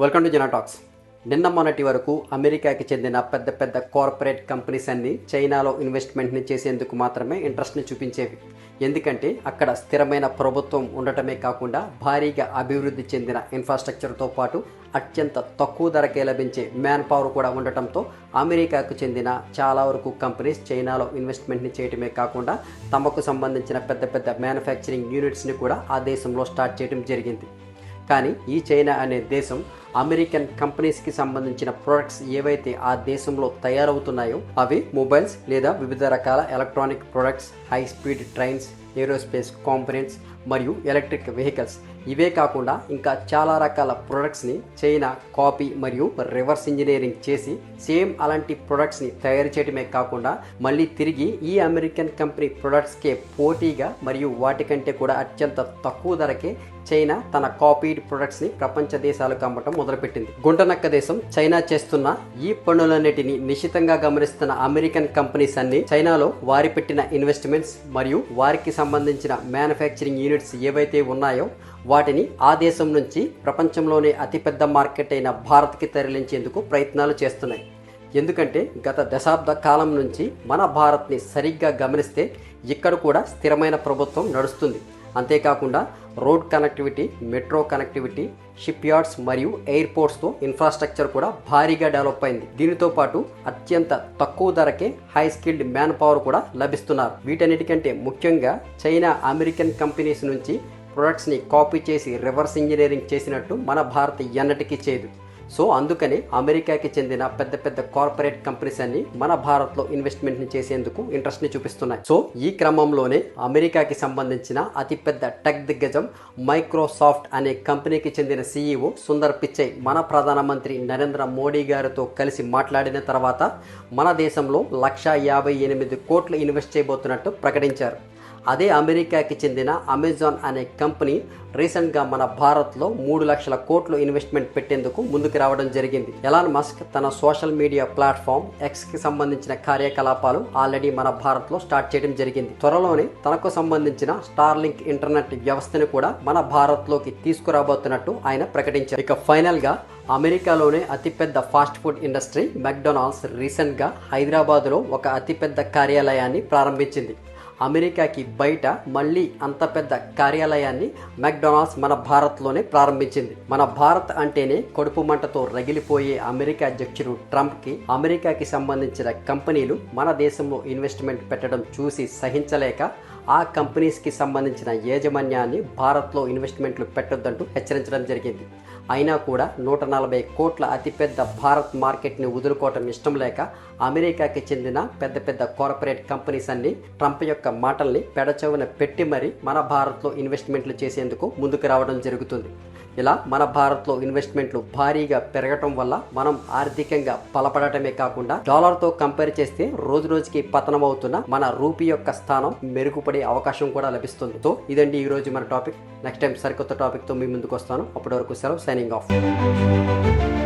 Welcome to జనా talks నిన్న మొన్నటి వరకు అమెరికాకి చెందిన పెద్ద పెద్ద కార్పొరేట్ కంపెనీస్ అన్ని చైనాలో ఇన్వెస్ట్మెంట్ని చేసేందుకు మాత్రమే ఇంట్రెస్ట్ని చూపించేవి. ఎందుకంటే అక్కడ స్థిరమైన ప్రభుత్వం ఉండటమే కాకుండా భారీగా అభివృద్ధి చెందిన ఇన్ఫ్రాస్ట్రక్చర్తో పాటు అత్యంత తక్కువ ధరకే లభించే మ్యాన్ పవర్ కూడా ఉండటంతో అమెరికాకు చెందిన చాలా వరకు కంపెనీస్ చైనాలో ఇన్వెస్ట్మెంట్ని చేయటమే కాకుండా తమకు సంబంధించిన పెద్ద పెద్ద మ్యానుఫ్యాక్చరింగ్ యూనిట్స్ని కూడా ఆ దేశంలో స్టార్ట్ చేయడం జరిగింది. కానీ ఈ చైనా అనే దేశం అమెరికన్ కంపెనీస్కి సంబంధించిన ప్రొడక్ట్స్ ఏవైతే ఆ దేశంలో తయారవుతున్నాయో అవి మొబైల్స్ లేదా వివిధ రకాల electronic products high speed trains aerospace components మరియు ఎలక్ట్రిక్ వెహికల్స్ ఇవే కాకుండా ఇంకా చాలా రకాల ప్రొడక్ట్స్ని చైనా కాపీ మరియు రివర్స్ ఇంజనీరింగ్ చేసి సేమ్ అలాంటి ప్రొడక్ట్స్ని తయారు చేయడమే కాకుండా మళ్ళీ తిరిగి ఈ అమెరికన్ కంపెనీ ప్రొడక్ట్స్కే పోటీగా మరియు వాటికంటే కూడా అత్యంత తక్కువ ధరకే చైనా తన కాపీడ్ ప్రొడక్ట్స్ని ప్రపంచ దేశాలకు అమ్మటం మొదలుపెట్టింది. గుంటనక్క దేశం చైనా చేస్తున్న ఈ పనులన్నిటిని నిశితంగా గమనిస్తున్న అమెరికన్ కంపెనీస్ అన్ని చైనాలో వారి పెట్టిన ఇన్వెస్ట్మెంట్స్ మరియు వారికి సంబంధించిన మ్యానుఫ్యాక్చరింగ్ యూనిట్స్ ఏవైతే ఉన్నాయో వాటిని ఆ దేశం నుంచి ప్రపంచంలోనే అతిపెద్ద మార్కెట్ అయిన భారత్కి తరలించేందుకు ప్రయత్నాలు చేస్తున్నాయి. ఎందుకంటే గత దశాబ్ద కాలం నుంచి మన భారత్ని సరిగ్గా గమనిస్తే ఇక్కడ కూడా స్థిరమైన ప్రభుత్వం నడుస్తుంది. అంతేకాకుండా road connectivity metro connectivity shipyards మరియు ఎయిర్పోర్ట్స్తో ఇన్ఫ్రాస్ట్రక్చర్ కూడా భారీగా డెవలప్ అయింది. దీనితో పాటు అత్యంత తక్కువ ధరకే హై స్కిల్డ్ మ్యాన్ పవర్ కూడా లభిస్తున్నారు. వీటన్నిటికంటే ముఖ్యంగా చైనా అమెరికన్ కంపెనీస్ నుంచి ప్రొడక్ట్స్ని కాపీ చేసి రివర్స్ ఇంజనీరింగ్ చేసినట్టు మన భారత్ ఎన్నటికీ చేయదు. సో అందుకని అమెరికాకి చెందిన పెద్ద పెద్ద కార్పొరేట్ కంపెనీస్ అన్ని మన భారత్లో ఇన్వెస్ట్మెంట్ని చేసేందుకు ఇంట్రెస్ట్ని చూపిస్తున్నాయి. సో ఈ క్రమంలోనే అమెరికాకి సంబంధించిన అతిపెద్ద టెక్ దిగ్గజం మైక్రోసాఫ్ట్ అనే కంపెనీకి చెందిన సీఈఓ సుందర్ పిచ్చై మన ప్రధానమంత్రి నరేంద్ర మోడీ గారితో కలిసి మాట్లాడిన తర్వాత మన దేశంలో లక్షా యాభై ఎనిమిది కోట్లు ఇన్వెస్ట్ చేయబోతున్నట్టు ప్రకటించారు. అదే అమెరికాకి చెందిన అమెజాన్ అనే కంపెనీ రీసెంట్గా మన భారత్లో మూడు లక్షల కోట్లు ఇన్వెస్ట్మెంట్ పెట్టేందుకు ముందుకు రావడం జరిగింది. ఎలాన్ మస్క్ తన సోషల్ మీడియా ప్లాట్ఫామ్ ఎక్స్కి సంబంధించిన కార్యకలాపాలు ఆల్రెడీ మన భారత్లో స్టార్ట్ చేయడం జరిగింది. త్వరలోనే తనకు సంబంధించిన స్టార్లింక్ ఇంటర్నెట్ వ్యవస్థను కూడా మన భారత్లోకి తీసుకురాబోతున్నట్టు ఆయన ప్రకటించారు. ఇక ఫైనల్గా అమెరికాలోనే అతిపెద్ద ఫాస్ట్ ఫుడ్ ఇండస్ట్రీ మెక్డొనాల్డ్స్ రీసెంట్గా హైదరాబాద్లో ఒక అతిపెద్ద కార్యాలయాన్ని ప్రారంభించింది. అమెరికాకి బయట మళ్ళీ అంత పెద్ద కార్యాలయాన్ని మెక్డొనాల్డ్స్ మన భారత్లోనే ప్రారంభించింది. మన భారత్ అంటేనే కడుపు మంటతో రగిలిపోయే అమెరికా అధ్యక్షుడు ట్రంప్కి అమెరికాకి సంబంధించిన కంపెనీలు మన దేశంలో ఇన్వెస్ట్మెంట్ పెట్టడం చూసి సహించలేక ఆ కంపెనీస్కి సంబంధించిన యాజమాన్యాన్ని భారత్లో ఇన్వెస్ట్మెంట్లు పెట్టొద్దంటూ హెచ్చరించడం జరిగింది. అయినా కూడా నూట నలభై కోట్ల అతిపెద్ద భారత్ మార్కెట్ని వదులుకోవటం ఇష్టం లేక అమెరికాకి చెందిన పెద్ద పెద్ద కార్పొరేట్ కంపెనీస్ అన్ని ట్రంప్ యొక్క మాటల్ని పెడచెవున పెట్టి మరి మన భారత్లో ఇన్వెస్ట్మెంట్లు చేసేందుకు ముందుకు రావడం జరుగుతుంది. ఇలా మన భారత్లో ఇన్వెస్ట్మెంట్లు భారీగా పెరగటం వల్ల మనం ఆర్థికంగా బలపడటమే కాకుండా డాలర్తో కంపేర్ చేస్తే రోజు రోజుకి పతనం అవుతున్న మన రూపీ యొక్క స్థానం మెరుగుపడి అవకాశం కూడా లభిస్తుంది. సో ఇదండి ఈ రోజు మన టాపిక్. నెక్స్ట్ టైం సరికొత్త టాపిక్తో మీ ముందుకు వస్తాను. అప్పటి వరకు సెలవు సైనింగ్ ఆఫ్.